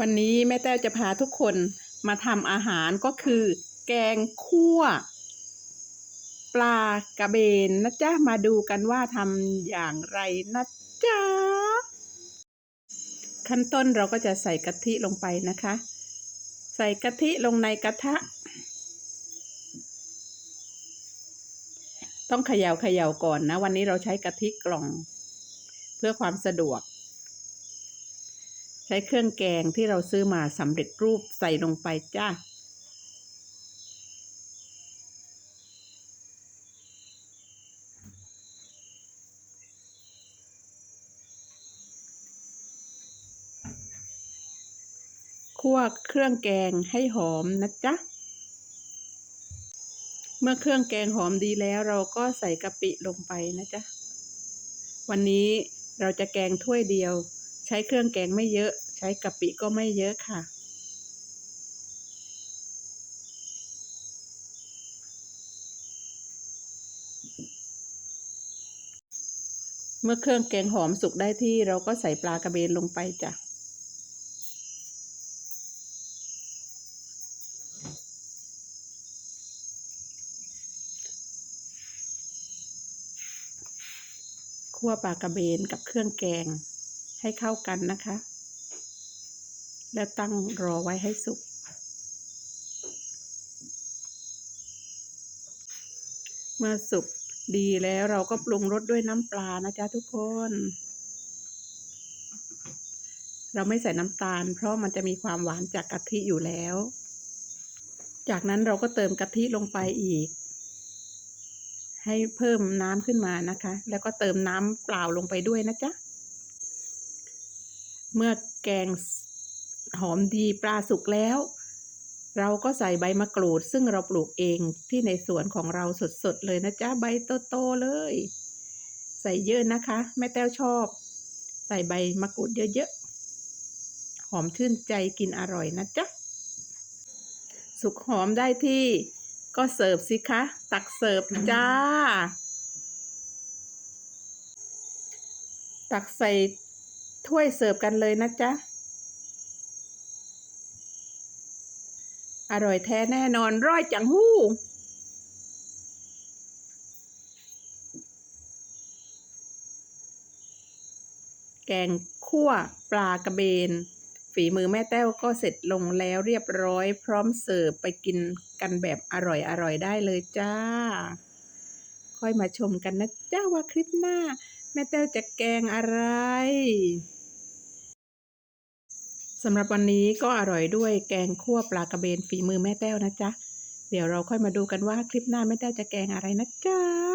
วันนี้แม่แต้วจะพาทุกคนมาทำอาหารก็คือ แกงคั่ว ปลากระเบนนะจ๊ะ มาดูกันว่าทำอย่างไรนะจ๊ะ ขั้นต้นเราก็จะใส่กะทิลงไปนะคะ ใส่กะทิลงในกระทะ ต้องเขย่าเขย่าก่อนนะ วันนี้เราใช้กะทิกล่อง เพื่อความสะดวก ช้เครื่องแกงที่เราซื้อมาสำเร็จรูปใส่ลงไปจ้า คั่วเครื่องแกงให้หอมนะจ๊ะ เมื่อเครื่องแกงหอมดีแล้วเราก็ใส่กะปิลงไปนะจ๊ะ วันนี้เราจะแกงถ้วยเดียว ช้เครื่องแกงไม่เยอะ ใช้กะปิก็ไม่เยอะค่ะ เมื่อเครื่องแกงหอมสุกได้ที่เราก็ใส่ปลากระเบนลงไปจ้ะคั่วปลากระเบนกับเครื่องแกง ให้เข้ากันนะคะ แล้วตั้งรอไว้ให้สุก เมื่อสุกดีแล้วเราก็ปรุงรสด้วยน้ำปลานะจ๊ะทุกคน เราไม่ใส่น้ำตาล เพราะมันจะมีความหวานจากกะทิอยู่แล้ว จากนั้นเราก็เติมกะทิลงไปอีก ให้เพิ่มน้ำขึ้นมานะคะ แล้วก็เติมน้ำเปล่าลงไปด้วยนะจ๊ะ เมื่อแกงหอมดีปลาสุกแล้ว เราก็ใส่ใบมะกรูด ซึ่งเราปลูกเองที่ในสวนของเราสดๆเลยนะจ๊ะใบโตๆเลย ใส่เยอะนะคะแม่แต้วชอบ ใส่ใบมะกรูดเยอะๆ หอมชื่นใจกินอร่อยนะจ๊ะ สุกหอมได้ที่ก็เสิร์ฟสิคะ ตักเสิร์ฟจ้า ตักใส่ ถ้วยเสิร์ฟกันเลยนะจ๊ะ อร่อยแท้แน่นอนร้อยจังหู้แกงคั่วปลากระเบน ฝีมือแม่แต้วก็เสร็จลงแล้วเรียบร้อย พร้อมเสิร์ฟไปกินกันแบบอร่อยๆได้เลยจ้า ค่อยมาชมกันนะจ้าว่าคลิปหน้า แม่แต้วจะแกงอะไร สำหรับวันนี้ก็อร่อยด้วยแกงคั่วปลากระเบนฝีมือแม่แต้วนะจ๊ะ เดี๋ยวเราค่อยมาดูกันว่าคลิปหน้าแม่แต้วจะแกงอะไรนะจ๊ะ